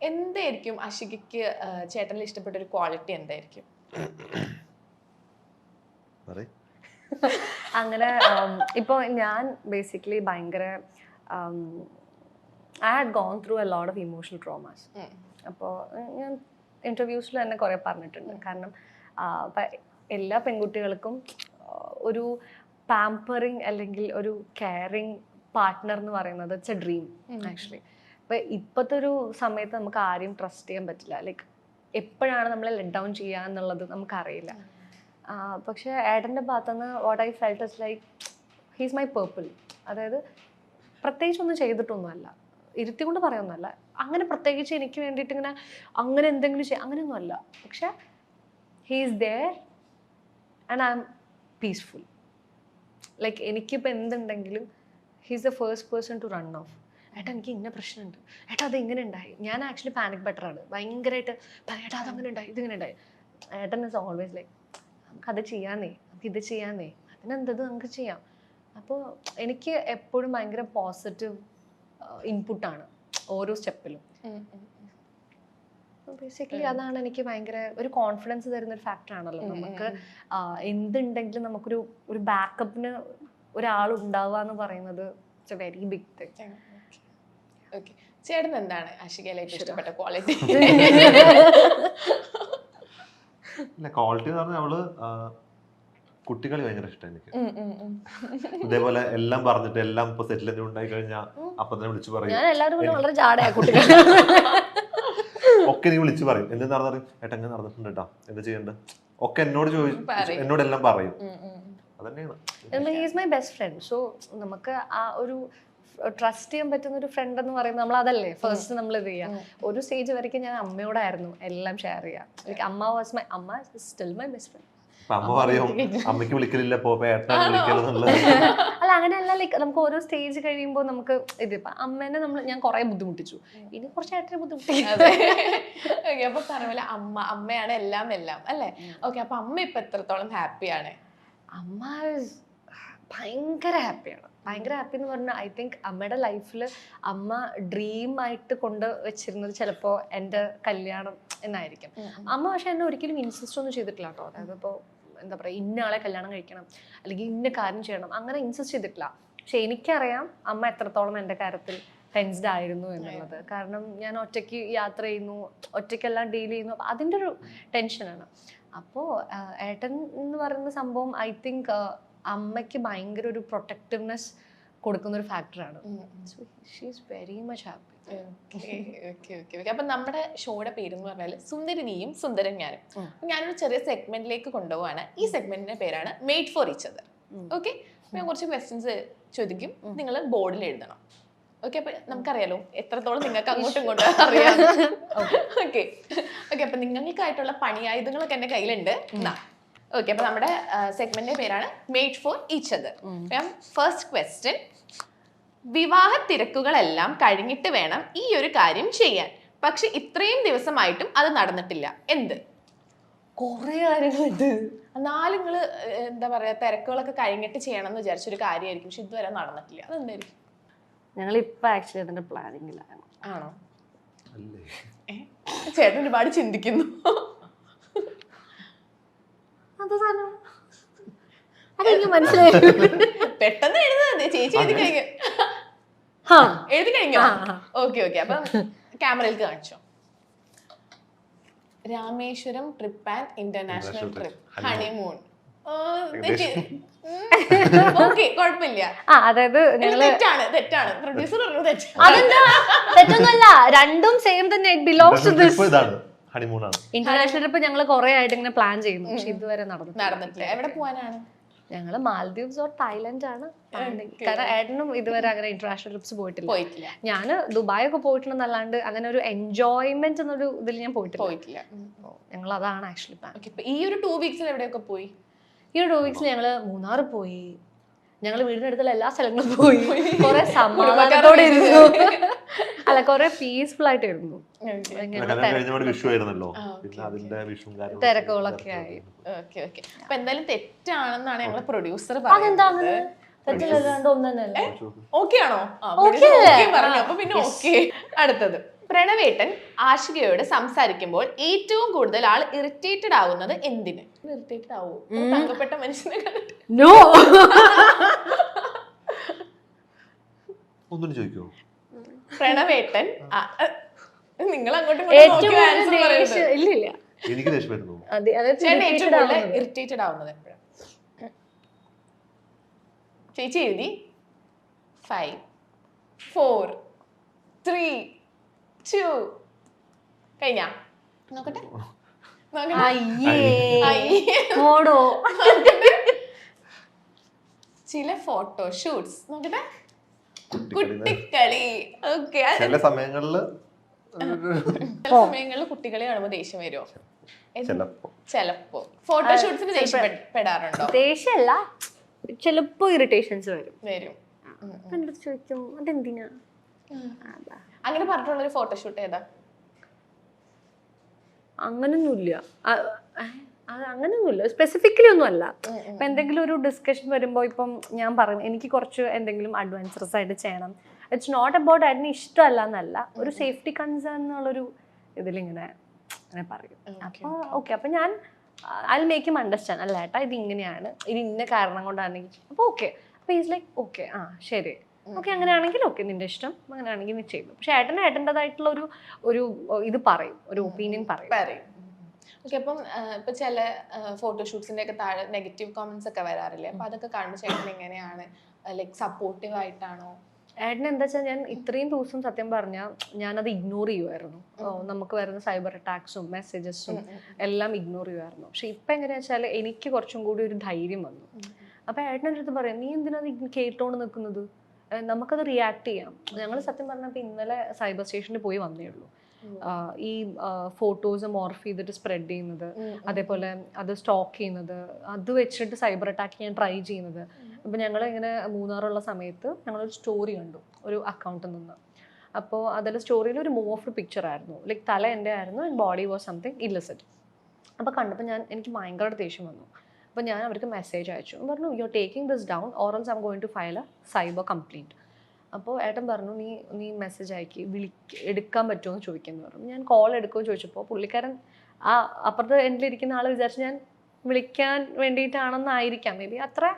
എന്തായിരിക്കും അഷികയ്ക്ക് ചേട്ടനിൽ ഇഷ്ടപ്പെട്ട ഒരു ക്വാളിറ്റി എന്തായിരിക്കും. അങ്ങനെ ഇപ്പോൾ ഞാൻ ബേസിക്കലി ഭയങ്കര I had gone through a lot of emotional traumas. അപ്പോൾ ഞാൻ ഇന്റർവ്യൂസിൽ തന്നെ കുറേ പറഞ്ഞിട്ടുണ്ട്. കാരണം എല്ലാ പെൺകുട്ടികൾക്കും ഒരു പാമ്പറിങ് അല്ലെങ്കിൽ ഒരു കെയറിങ് പാർട്ട്ണർ എന്ന് പറയുന്നത് ഇറ്റ്സ് എ ഡ്രീം ആക്ച്വലി അപ്പോൾ ഇപ്പോഴത്തെ ഒരു സമയത്ത് നമുക്ക് ആരെയും ട്രസ്റ്റ് ചെയ്യാൻ പറ്റില്ല. ലൈക്ക് എപ്പോഴാണ് നമ്മളെ ലെറ്റ് ഡൗൺ ചെയ്യുക എന്നുള്ളത് നമുക്കറിയില്ല. ആ, പക്ഷേ ഏട്ടന്റെ ഭാഗത്തുനിന്ന് what I felt is like he's my purple അതായത് പ്രത്യേകിച്ചൊന്നും ചെയ്തിട്ടൊന്നുമല്ല. ഇരുത്തി കൊണ്ട് പറയുന്നതല്ല. അങ്ങനെ പ്രത്യേകിച്ച് എനിക്ക് വേണ്ടിയിട്ട് ഇങ്ങനെ അങ്ങനെ എന്തെങ്കിലും ചെയ്യാം അങ്ങനെയൊന്നുമല്ല. പക്ഷെ he's there and I'm peaceful like എനിക്കിപ്പോൾ എന്തുണ്ടെങ്കിലും he's the first person to run off ഏട്ടാ എനിക്ക് ഇന്ന പ്രശ്നമുണ്ട്. ഏട്ടാ അത് ഇങ്ങനെ ഉണ്ടായി. ഞാൻ ആക്ച്വലി പാനിക് ബട്ടറാണ് ഭയങ്കരമായിട്ട് ഏട്ടാ അതങ്ങനെ ഉണ്ടായി ഇതിങ്ങനെ ഉണ്ടായി. ഏട്ടൻ ഇസ് ഓൾവേസ് ലൈക്ക് നമുക്കത് ചെയ്യാന്നേ നമുക്ക് ഇത് ചെയ്യാന്നേ അതിനെന്തത് നമുക്ക് ചെയ്യാം. അപ്പോൾ എനിക്ക് എപ്പോഴും ഭയങ്കര പോസിറ്റീവ് ഇൻപുട്ടാണ് ഓരോ സ്റ്റെപ്പിലും ബേസിക്കലി അതാണ് എനിക്ക് ഭയങ്കര ഒരു കോൺഫിഡൻസ് തരുന്ന ഒരു ഫാക്ടർ ആണല്ലോ. നമുക്ക് എന്തുണ്ടെങ്കിലും നമുക്കൊരു ഒരു ബാക്കപ്പിന് ഒരാൾ ഉണ്ടാവുക എന്ന് പറയുന്നത് it's a very big thing okay ചേട്ടൻ എന്താണ് അഷികയിലേക്ക് ഇഷ്ടപ്പെട്ട ക്വാളിറ്റി ഇല്ല ക്വാളിറ്റി എന്ന് പറഞ്ഞാൽ അവൾ ആ, കുട്ടികളി ഭയങ്കര ഇഷ്ടം എനിക്ക്. ഇതേപോലെ എല്ലാം പറഞ്ഞിട്ട് എല്ലാം ഇപ്പൊ സെറ്റിൽ ഉണ്ടായി കഴിഞ്ഞാൽ അപ്പൊ തന്നെ വിളിച്ചു പറയും. ഞാൻ എല്ലാവരും വളരെ ജാടയാ കുട്ടികൾ. ഒക്കെ നീ വിളിച്ചു പറയും. എന്ത് നടന്നു ഏട്ടാ എങ്ങനെ നടന്നിട്ടുണ്ട് കേട്ടോ എന്താ ചെയ്യണ്ട ഒക്കെ എന്നോട് ചോദിച്ചു. എന്നോട് എല്ലാം പറയും. അതന്നെയാണ്. He's my best friend so നമുക്ക് ആ ഒരു ട്രസ്റ്റ് ചെയ്യാൻ പറ്റുന്ന ഒരു ഫ്രണ്ട് എന്ന് പറയുന്നത് നമ്മൾ അതല്ലേ? ഫസ്റ്റ് നമ്മൾ ഇത് ചെയ്യാം. ഒരു സ്റ്റേജ് വരയ്ക്കും ഞാൻ അമ്മയോടായിരുന്നു എല്ലാം ഷെയർ ചെയ്യാം. ലൈക്ക് അമ്മ വാസ് മൈ അമ്മ സ്റ്റിൽ മൈ ബെസ്റ്റ് ഫ്രണ്ട് അമ്മ പറയും അമ്മയ്ക്ക് വിളിക്കലില്ല അല്ല അങ്ങനെയല്ല ലൈക്ക് നമുക്ക് ഓരോ സ്റ്റേജ് കഴിയുമ്പോൾ നമുക്ക് ഇതിപ്പോ അമ്മേനെ നമ്മൾ ഞാൻ കുറെ ബുദ്ധിമുട്ടിച്ചു. ഇനി കുറച്ച് ഏട്ടനെ ബുദ്ധിമുട്ടിക്കും അതെ. ഓക്കെ അപ്പൊ പറഞ്ഞ അമ്മ അമ്മയാണ് എല്ലാം എല്ലാം അല്ലേ? ഓക്കെ അപ്പൊ അമ്മ ഇപ്പൊ എത്രത്തോളം ഹാപ്പിയാണ് അമ്മ ഭയങ്കര ഹാപ്പിയാണ്. ഭയങ്കര ഹാപ്പി എന്ന് പറഞ്ഞാൽ ഐ തിങ്ക് അമ്മയുടെ ലൈഫിൽ അമ്മ ഡ്രീം ആയിട്ട് കൊണ്ട് വെച്ചിരുന്നത് ചിലപ്പോൾ എന്റെ കല്യാണം എന്നായിരിക്കും. അമ്മ പക്ഷെ എന്നെ ഒരിക്കലും ഇൻസിസ്റ്റ് ഒന്നും ചെയ്തിട്ടില്ല കേട്ടോ. അതായത് ഇപ്പോൾ എന്താ പറയുക ഇന്ന ആളെ കല്യാണം കഴിക്കണം അല്ലെങ്കിൽ ഇന്ന കാര്യം ചെയ്യണം അങ്ങനെ ഇൻസിസ്റ്റ് ചെയ്തിട്ടില്ല. പക്ഷെ എനിക്കറിയാം അമ്മ എത്രത്തോളം എന്റെ കാര്യത്തിൽ ടെൻസ്ഡ് ആയിരുന്നു എന്നുള്ളത്. കാരണം ഞാൻ ഒറ്റയ്ക്ക് യാത്ര ചെയ്യുന്നു ഒറ്റയ്ക്കെല്ലാം ഡീൽ ചെയ്യുന്നു അപ്പം അതിന്റെ ഒരു ടെൻഷനാണ് അപ്പോൾ ഏട്ടൻ എന്ന് പറയുന്ന സംഭവം ഐ തിങ്ക് അമ്മയ്ക്ക് ഭയങ്കര ഒരു പ്രൊട്ടക്റ്റീവ്നെസ് കൊടുക്കുന്ന ഒരു ഫാക്ടറാണ് ഷീസ് വെരി മച്ച് ഹാപ്പി അപ്പൊ നമ്മുടെ ഷോയുടെ പേര് എന്ന് പറഞ്ഞാൽ സുന്ദരിനിയും സുന്ദരൻ ഞാനും ഞാനൊരു ചെറിയ സെഗ്മെന്റിലേക്ക് കൊണ്ടുപോവാണ്. ഈ സെഗ്മെന്റിന്റെ പേരാണ് made for each other okay ഞാൻ കുറച്ച് ക്വസ്റ്റ്യൻസ് ചോദിക്കും. നിങ്ങൾ ബോർഡിൽ എഴുതണം. ഓക്കെ അപ്പൊ നമുക്കറിയാലോ എത്രത്തോളം നിങ്ങൾക്ക് അങ്ങോട്ടും ഇങ്ങോട്ടും അറിയാം. ഓക്കെ ഓക്കെ അപ്പൊ നിങ്ങൾക്കായിട്ടുള്ള പണിയായുധങ്ങളൊക്കെ എന്റെ കയ്യിലുണ്ട്. ഓക്കെ അപ്പൊ നമ്മുടെ സെഗ്മെന്റിന്റെ പേരാണ് made for each other first question വിവാഹ തിരക്കുകളെല്ലാം കഴിഞ്ഞിട്ട് വേണം ഈ ഒരു കാര്യം ചെയ്യാൻ. പക്ഷെ ഇത്രയും ദിവസമായിട്ടും അത് നടന്നിട്ടില്ല. എന്ത്? കുറേ കാര്യങ്ങളുണ്ട്. എന്നാലും നിങ്ങൾ എന്താ പറയാ തിരക്കുകളൊക്കെ കഴിഞ്ഞിട്ട് ചെയ്യണം എന്ന് വിചാരിച്ചൊരു കാര്യമായിരിക്കും. പക്ഷെ ഇതുവരെ നടന്നിട്ടില്ല. അതെന്തായിരിക്കും? ഞങ്ങൾ ഇപ്പൊ ആക്ച്വലി അതിന്റെ പ്ലാനിങ്ങിലാണ് ആണോ? ചേട്ടൻ ഒരുപാട് ചിന്തിക്കുന്നു. അത് സാധനം? അതെനിക്ക് മനസ്സിലായി. പെട്ടെന്ന് എഴുതുന്നത് ചേച്ചി എഴുതി കഴിഞ്ഞു. ഹാ. എഴുതി കഴിഞ്ഞോ. Okay okay. അപ്പം ക്യാമറയിൽ കാണിച്ചോ. Rameswaram trip and international trip. Honeymoon. അതായത് ഇത് തെറ്റാണ് തെറ്റാണ്. പ്രൊഡ്യൂസർ പറഞ്ഞു തെറ്റാണ്. അതെന്താ? തെറ്റൊന്നുമല്ല. രണ്ടും സെയിം തന്നെ. ഇറ്റ് ബിലോങ്സ് ടു ദിസ് ഇതാണ്. ഹണിമൂണാണ്. ഇന്റർനാഷണൽ ട്രിപ്പ് ഞങ്ങൾ കുറെ ആയിട്ട് ഇങ്ങനെ പ്ലാൻ ചെയ്യുന്നു. പക്ഷെ ഇതുവരെ നടന്നിട്ടില്ല. എവിടെ പോകാനാണ് ഞങ്ങൾ മാൽദീവ്സ് ഓർ തായ്ലൻഡ് ആണ്. കാരണം ഏട്ടനും ഇതുവരെ അങ്ങനെ ഇന്റർനാഷണൽ ട്രിപ്സ് പോയിട്ടില്ല. ഞാൻ ഞാൻ ദുബായ് ഒക്കെ പോയിട്ടുണ്ടെന്നല്ലാണ്ട് അങ്ങനെ ഒരു എൻജോയ്മെന്റ് എന്നൊരു ഇതിൽ ഞാൻ പോയിട്ടില്ല. പോയിട്ടില്ല. ഞങ്ങൾ അതാണ് ആക്ച്വലി പ്ലാൻ ഈ ഒരു ടൂ വീക്സിൽ എവിടെയൊക്കെ പോയി? ഈ ഒരു ടൂ വീക്സിൽ ഞങ്ങൾ മൂന്നാർ പോയി. ഞങ്ങൾ വീടിനടുത്തുള്ള എല്ലാ സ്ഥലങ്ങളും പോയി. കുറെ സമാധാനത്തോടെ ഇരുന്നു. അല്ല കുറെ പീസ്ഫുൾ ആയിട്ട് ഇരുന്നു. അതിന്റെ തിരക്കുകളൊക്കെ ആയി. ഓക്കെ ഓക്കെ അപ്പൊ എന്തായാലും തെറ്റാണെന്നാണ് ഞങ്ങളെ പ്രൊഡ്യൂസർ പറഞ്ഞത് അടുത്തത്. പ്രണവേട്ടൻ ആഷികയോട് സംസാരിക്കുമ്പോൾ ഏറ്റവും കൂടുതൽ ആൾ ഇറിറ്റേറ്റഡ് ആവുന്നത് എന്തിന്? ഇറിറ്റേറ്റഡ് ആവോ. തങ്കപ്പെട്ട മനുഷ്യനെ കണ്ടിട്ട്. നോ ഒന്നും ചോദിക്കുമോ പ്രണവേട്ടൻ. നിങ്ങൾ അങ്ങോട്ടും ഏറ്റവും ഇങ്ങോട്ടും കൂടുതൽ ദേഷ്യം ഇല്ല ഇല്ല. എനിക്ക് ദേഷ്യം വരുന്നു. അതെ അതായത് ചേട്ടൻ ഏറ്റവും irritated കൂടുതൽ ആവുന്നത്. ഇറിറ്റേറ്റഡ് ആവുന്നത് എപ്പോഴാണ് ചേച്ചി എഴുതി. ഫൈവ് ഫോർ ത്രീ ടു കഴിഞ്ഞ? നോക്കട്ടെ. നോക്കട്ടെ. അയ്യേ. അയ്യേ. ഓടോ ചില ഫോട്ടോ ഷൂട്ട്സ് നോക്കട്ടെ. കുട്ടിക്കളി. ഓക്കെ. ചില സമയങ്ങളിൽ ചില സമയങ്ങളിൽ കുട്ടികളെ കാണുമ്പോൾ ദേഷ്യം വരുമോ ചിലപ്പോ. ചിലപ്പോ. ഫോട്ടോഷൂട്ട്സിന് ദേഷ്യം പെ- പെടാറുണ്ടോ? ദേഷ്യമല്ല. ചിലപ്പോ ഇറിറ്റേഷൻസ് വരും. വരും. ചോദിക്കും? അതെന്തിനാ? അതാ. അങ്ങനെ പറഞ്ഞിട്ടുള്ള ഒരു ഫോട്ടോഷൂട്ട് ഏതാ? അങ്ങനൊന്നുമില്ല. അത് അങ്ങനെയൊന്നുമില്ല. സ്പെസിഫിക്കലി ഒന്നും അല്ല. ഇപ്പൊ എന്തെങ്കിലും ഒരു ഡിസ്കഷൻ വരുമ്പോൾ ഇപ്പം ഞാൻ പറയും എനിക്ക് കുറച്ച് എന്തെങ്കിലും അഡ്വഞ്ചറസ് ആയിട്ട് ചെയ്യണം. ഇറ്റ്സ് നോട്ട് അബൌട്ട് അതിന് ഇഷ്ടമല്ല എന്നല്ല. ഒരു സേഫ്റ്റി കൺസേൺ എന്നുള്ളൊരു ഇതിലിങ്ങനെ അങ്ങനെ പറയും. അപ്പോൾ ഓക്കെ അപ്പം ഞാൻ ഐ മേക്ക് ഹിം അണ്ടർസ്റ്റാൻഡ് അല്ല ഏട്ടാ ഇത് ഇങ്ങനെയാണ്. ഇത് ഇന്ന കാരണം കൊണ്ടാണ് അപ്പോൾ ഓക്കെ അപ്പോൾ ഈസ് ലൈക്ക് ഓക്കെ ആ ശരി. ഓക്കെ അങ്ങനെയാണെങ്കിൽ ഓക്കെ നിന്റെ ഇഷ്ടം. അങ്ങനെയാണെങ്കിൽ നീ ചെയ്തു. പക്ഷെ ഏട്ടൻ ഏട്ടന്റെതായിട്ടുള്ള ഒരു ഒരു ഇത് പറയും. ഒരു ഒപ്പീനിയൻ പറയും. ഓക്കെ അപ്പം ഇപ്പൊ ചില ഫോട്ടോഷൂട്ട്സിന്റെ ഒക്കെ താഴെ നെഗറ്റീവ് കോമെന്റ്സ് ഒക്കെ വരാറില്ലേ? അപ്പൊ അതൊക്കെ കാണുമ്പോൾ ചേട്ടൻ എങ്ങനെയാണ് ലൈക്ക് സപ്പോർട്ടീവ് ആയിട്ടാണോ? ഏട്ടൻ എന്താ വെച്ചാൽ ഞാൻ ഇത്രയും ദിവസം സത്യം പറഞ്ഞാൽ ഞാനത് ഇഗ്നോർ ചെയ്യുമായിരുന്നു നമുക്ക് വരുന്ന സൈബർ അറ്റാക്സും മെസ്സേജസും എല്ലാം ഇഗ്നോർ ചെയ്യുമായിരുന്നു പക്ഷെ ഇപ്പം എങ്ങനെയാ വെച്ചാൽ എനിക്ക് കുറച്ചും കൂടി ഒരു ധൈര്യം വന്നു. അപ്പം ഏട്ടന്റെ അടുത്ത് പറയാം നീ എന്തിനാ കേട്ടോണ്ട് നിൽക്കുന്നത്? നമുക്കത് റിയാക്ട് ചെയ്യാം. ഞങ്ങൾ സത്യം പറഞ്ഞപ്പോൾ ഇന്നലെ സൈബർ സ്റ്റേഷനിൽ പോയി വന്നേ ഉള്ളൂ. ഈ ഫോട്ടോസ് മോർഫ് ചെയ്തിട്ട് സ്പ്രെഡ് ചെയ്യുന്നത്. അതേപോലെ അത് സ്റ്റോക്ക് ചെയ്യുന്നത്. അത് വെച്ചിട്ട് സൈബർ അറ്റാക്ക് ചെയ്യാൻ ട്രൈ ചെയ്യുന്നത്. അപ്പോൾ ഞങ്ങൾ ഇങ്ങനെ മൂന്നാറുള്ള സമയത്ത് ഞങ്ങളൊരു സ്റ്റോറി കണ്ടു ഒരു അക്കൗണ്ടിൽ നിന്ന്. അപ്പോൾ അതിൽ സ്റ്റോറിയിൽ ഒരു മൂവ് പിക്ചർ ആയിരുന്നു. ലൈക്ക് തല എന്റെ ആയിരുന്നു and body was something illicit അപ്പോൾ കണ്ടപ്പോൾ ഞാൻ എനിക്ക് ഭയങ്കര ദേഷ്യം വന്നു. അപ്പോൾ ഞാൻ അവർക്ക് മെസ്സേജ് അയച്ചു. പറഞ്ഞു you are taking this down or or else I'm going to file a cyber complaint അപ്പോൾ ഏട്ടൻ പറഞ്ഞു നീ നീ മെസ്സേജ് അയക്കി വിളി എടുക്കാൻ പറ്റുമോ? എന്ന് ചോദിക്കുന്നു പറഞ്ഞു. ഞാൻ കോൾ എടുക്കുമോ ചോദിച്ചപ്പോൾ പുള്ളിക്കാരൻ ആ അപ്പുറത്ത് എൻഡിലിരിക്കുന്ന ആൾ വിചാരിച്ച് ഞാൻ വിളിക്കാൻ വേണ്ടിയിട്ടാണെന്നായിരിക്കാം. മേ ബി അത്ര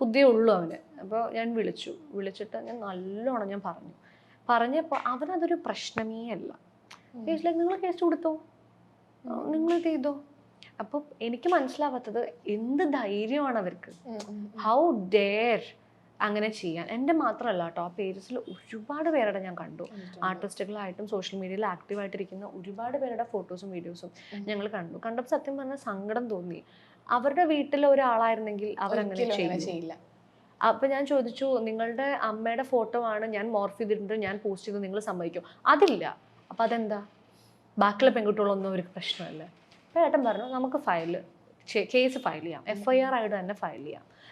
ബുദ്ധി ഉള്ളൂ അവന്. അപ്പോൾ ഞാൻ വിളിച്ചു. വിളിച്ചിട്ട് ഞാൻ നല്ലോണം ഞാൻ പറഞ്ഞു. പറഞ്ഞപ്പോൾ അവനതൊരു പ്രശ്നമേ അല്ല. നിങ്ങൾ കേസ് കൊടുത്തോ? നിങ്ങൾ ഇത് ചെയ്തോ? അപ്പോൾ എനിക്ക് മനസ്സിലാവാത്തത് എന്ത് ധൈര്യമാണ് അവർക്ക്. ഹൗ ഡെയർ അങ്ങനെ ചെയ്യാൻ. എന്റെ മാത്രമല്ല കേട്ടോ ആ പേജസിൽ ഒരുപാട് പേരുടെ ഞാൻ കണ്ടു. ആർട്ടിസ്റ്റുകളായിട്ടും സോഷ്യൽ മീഡിയയിൽ ആക്റ്റീവായിട്ടിരിക്കുന്ന ഒരുപാട് പേരുടെ ഫോട്ടോസും വീഡിയോസും ഞങ്ങൾ കണ്ടു. കണ്ടപ്പോൾ സത്യം പറഞ്ഞാൽ സങ്കടം തോന്നി. അവരുടെ വീട്ടിലെ ഒരാളായിരുന്നെങ്കിൽ അവരങ്ങനെ ചെയ്യില്ല. അപ്പൊ ഞാൻ ചോദിച്ചു നിങ്ങളുടെ അമ്മയുടെ ഫോട്ടോ ആണ് ഞാൻ മോർഫ് ചെയ്തിട്ടുണ്ട് ഞാൻ പോസ്റ്റ് ചെയ്ത് നിങ്ങൾ സമ്മതിക്കും. അതില്ല. അപ്പൊ അതെന്താ? ബാക്കിയുള്ള പെൺകുട്ടികളൊന്നും ഒരു പ്രശ്നമല്ല. അപ്പൊ ഏട്ടൻ പറഞ്ഞു നമുക്ക് ഫയൽ കേസ് ഫയൽ ചെയ്യാം. എഫ് ഐ ആർ ആയിട്ട് തന്നെ ഫയൽ ചെയ്യാം.